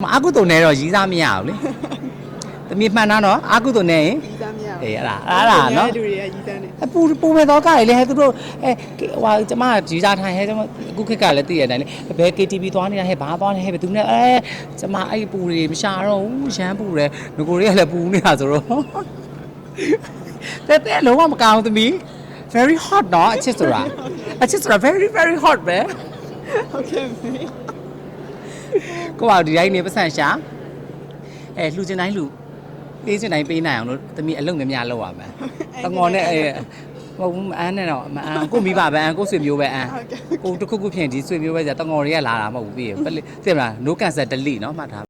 အာကုတုံနဲ့တော့ရီးစားမရဘူးလေတမီမှန်တာနော်အာကုတုံနဲ့ရင်ရီးစားမရဘူးအေးအဲ့ဒါအဲ့ဒါနော်လူတွေကရီးစားနေအပူပူမဲ့တော့ကလေဟဲ့သူတို့အဲဟိုကျမရီးစားထိုင်ဟဲ့ကျမအခုခေတ်ကလည်းသိရတဲ့အတိုင်းလေဘယ် KTV သွားနေတာဟဲ့ဘာသွားနေဟဲ့ဘယ်သူနဲ့အဲကျမအဲ့ပူတွေမရှာတော့ဘူးရမ်းပူတယ်ငကိုတွေကလည်းပူနေတာဆိုတော့တဲ့တဲ့လုံးဝမကောင်းသမီး very hot နော်အချစ်ဆိုတာအချစ်ဆိုတာ very very hot ပဲဟုတ် ကဲ့မေ ကိုကဒီတိုင်းနေပတ်စံရှာအဲလှူချင်တိုင်းလှူပေးချင်တိုင်းပေးနိုင်အောင်လို့သမီးအလုပ်များများလုပ်ရမယ်တငေါ်နဲ့အဲမဟုတ်ဘူးမအန်းနဲ့တော့မအန်းကိုမိဘပဲအန်းကိုဆွေမျိုးပဲအန်း ဟုတ်ကဲ့ကိုတစ်ခုခုဖြစ်ရင်ဒီဆွေမျိုးပဲじゃတငေါ်တွေကလာတာမဟုတ်ဘူးပြီးရင်ပလိသိမလား no cancer delete เนาะမှတ်ထား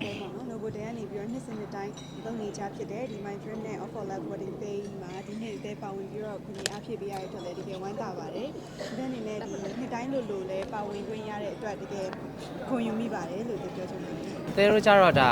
love wedding plan ပေါ့နော် Novo Day ကနေပြီးတော့နှစ်စဉ်နှစ်တိုင်းလုပ်နေကြဖြစ်တယ်ဒီ my dream နဲ့ offer love wedding day မှာဒီနေ့တဲပါဝင်ပြီးတော့ခုနေအဖြစ်ပေးရတဲ့အတွက်လည်းတကယ်ဝမ်းသာပါတယ်ဒီနေ့အနေနဲ့ဒီနှစ်တိုင်းလို့လို့လဲပါဝင်ခွင့်ရတဲ့အတွက်တကယ်ခွင့်ယူမိပါတယ်လို့ပြောချင်ပါတယ်တဲတို့ကြတော့ဒါ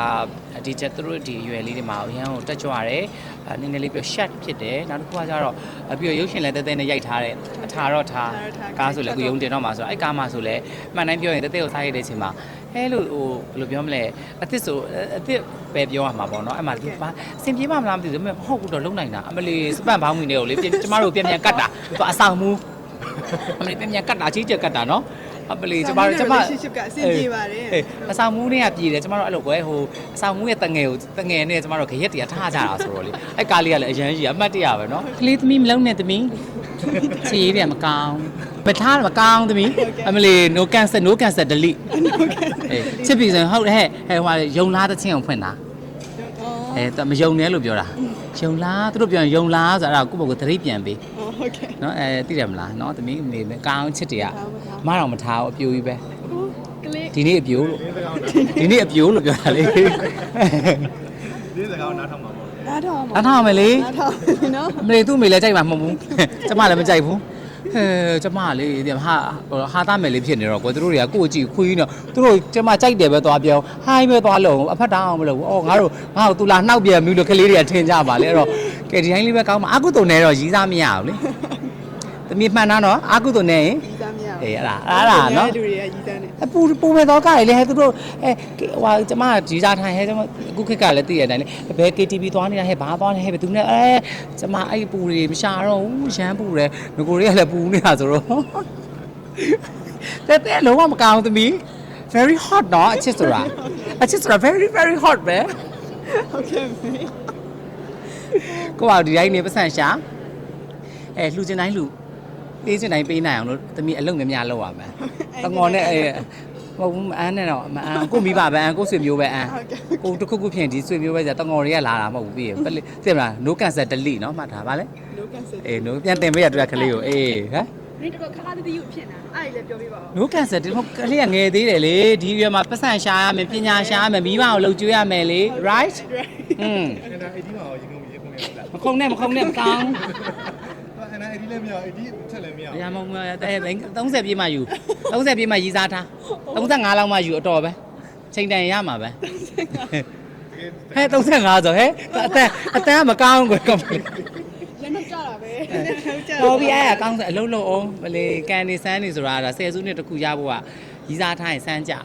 ဒီချက်သူတို့ဒီရွယ်လေးတွေမှာအရန်ကိုတက်ကြွတယ်အဲနည်းနည်းလေးပြီး shut ဖြစ်တယ်နောက်တစ်ခုကကြတော့အပြီးတော့ရုပ်ရှင်လည်းတဲတဲနဲ့ရိုက်ထားတယ်အထာတော့ထားကားဆိုလည်းကိုယုံတင်တော့မှာဆိုအဲ့ကားမှာဆိုလည်းမှန်တိုင်းပြောရင်တဲတဲကိုစားရတဲ့အချိန်မှာ အဲလို့ဟိုဘယ်လိုပြောမလဲအစ်စ်ဆိုအစ်စ်ပဲပြောရမှာပေါ့နော်အဲ့မှာဒီပါစင်ပြေပါမလားမသိဘူးဒါပေမဲ့မဟုတ်ဘူးတော့လုံနိုင်တာအမလီစပန့်ဘောင်းမီတွေကိုလေကျမတို့ပြန်ပြန်ကတ်တာသူအဆောင်မူအမလီပြန်ပြန်ကတ်တာကြီးကျက်ကတ်တာနော်အမလီကျမတို့ကျမ relationship ကအဆင်ပြေပါတယ် အေးအဆောင်မူးနဲ့ကပြည်တယ်ကျမတို့အဲ့လိုကွယ်ဟိုအဆောင်မူးရဲ့တငယ်ကိုတငယ်နဲ့ကျမတို့ခရက်တရထားကြတာဆိုတော့လေအဲ့ကားလေးကလည်းအရန်ကြီးအမှတ်တရပဲเนาะကလေးသမီးမလုံးနဲ့သမီးချီးပြန်မကောင်းမထားမကောင်းသမီးအမလီ no cancer no cancer delete အေး ချစ်ပြီဆိုရင်ဟုတ်တယ်ဟဲ့ဟဲ့ဟိုကယုံလားတချင်းအောင်ဖွင့်တာအဲသူမယုံနဲ့လို့ပြောတာယုံလားသူတို့ပြောရင်ယုံလားဆိုတော့ကိုယ့်ဘုတ်ကိုသတိပြန်ပေးဟုတ်ကဲ့နော်အဲသိတယ်မလားနော်တမီးနေမယ်ကောင်းချစ်တရမတော်မထားဘူးအပြိုကြီးပဲဒီနေ့အပြိုလို့ဒီနေ့အပြိုလို့ပြောတာလေဒီစကားကိုနားထောင်ပါပေါ့နားထောင်ပါနားထောင်မယ်လေနားထောင်နော်မလေးသူ့မိလည်းကြိုက်မှာမဟုတ်ဘူးကျမလည်းမကြိုက်ဘူး ဟဲကျမလေးဒီဟာဟာသားမယ်လေးဖြစ်နေတော့ကိုသူတို့တွေကကိုယ့်ကြည့်ခွေးနေတော့သူတို့ကျမကြိုက်တယ်ပဲသွားပြောဟိုင်းပဲသွားလုံးအဖက်တောင်းအောင်မလုပ်ဘူးအော်ငါတို့ငါတို့သူလာနှောက်ပြန်ပြီလို့ကလေးတွေကထင်ကြပါလေအဲ့တော့ကဲဒီတိုင်းလေးပဲကောင်းမှာအာကုတုံနဲ့တော့ရီးစားမရဘူးလေတမီမှန်တာနော်အာကုတုံနဲ့ရင်ရီးစားမရဘူး အေးအဲ့ဒါအဲ့ဒါနော်လူတွေကရီးစားနေအပူပူမဲ့တော့ကလေဟဲ့သူတို့အဲဟိုကျမဒီစားထိုင်ဟဲ့ကျမအခုခေတ်ကလည်းသိရတဲ့အတိုင်းလေဘယ် KTV သွားနေတာဟဲ့ဘာသွားနေဟဲ့ဘယ်သူနဲ့အဲကျမအဲ့ပူတွေမရှာတော့ဘူးရမ်းပူတယ်ငကိုတွေကလည်းပူနေတာဆိုတော့တဲ့တဲ့လုံးဝမကောင်းသမီး very hot နော်အချစ်ဆိုတာအချစ်ဆိုတာ very very hot ပဲဟုတ်ကဲ့မေကိုကဒီတိုင်းနေပတ်စံရှာအဲလှူချင်တိုင်းလှူ ပေးချင်တိုင်းပေးနိုင်အောင်လို့သမီးအလုပ်များများလုပ်ရမယ်တငေါ်နဲ့အဲမဟုတ်ဘူးမအန်းနဲ့တော့မအန်းကိုမိဘပဲအန်းကိုဆွေမျိုးပဲအန်း ဟုတ်ကဲ့ ကိုတစ်ခုခုဖြစ်ရင်ဒီဆွေမျိုးပဲじゃတငေါ်တွေကလာတာမဟုတ်ဘူးပြီးရင်ပလိသိမလား no cancer delete เนาะမှတ်ထားပါလေ လောကန်စစ် အေး no ပြန်တင်ပေးရတူရကလေးကိုအေးဟမ် နင်တော့ခါတည်းတည်းဖြစ်နေတာအဲ့ဒါလည်းပြောပြပါဦး no cancer ဒီမဟုတ်ကလေးကငယ်သေးတယ်လေဒီရွယ်မှာပတ်စံရှာရမယ်ပညာရှာရမယ်မိဘကိုလှုပ်ကြွေးရမယ်လေ right อืม အဲ့ဒါ ID မှာရောရင်ကုန်ရေကုန်ရလား မခုံနဲ့မခုံနဲ့မကောင်း အဲ့ဒါ ID လည်းမရ ID ချက်လည်းမရရမုံမတဲ့30ပြည့်မှယူ30ပြည့်မှရီးစားထား35လောက်မှယူအတော်ပဲချိန်တန်ရမှာပဲဟဲ့35ဆိုဟဲ့အတန်အတန်ကမကောင်းဘူးကွယ်လက်နဲ့ကြတာပဲလက်ကြတော်ပြီအဲ့ဒါကောင်းစအလုံးလုံးအောင်မလေးကန်နေစမ်းနေဆိုတာဒါဆယ်စုနှစ်တစ်ခုရဖို့ကရီးစားထားရင်စမ်းကြတယ်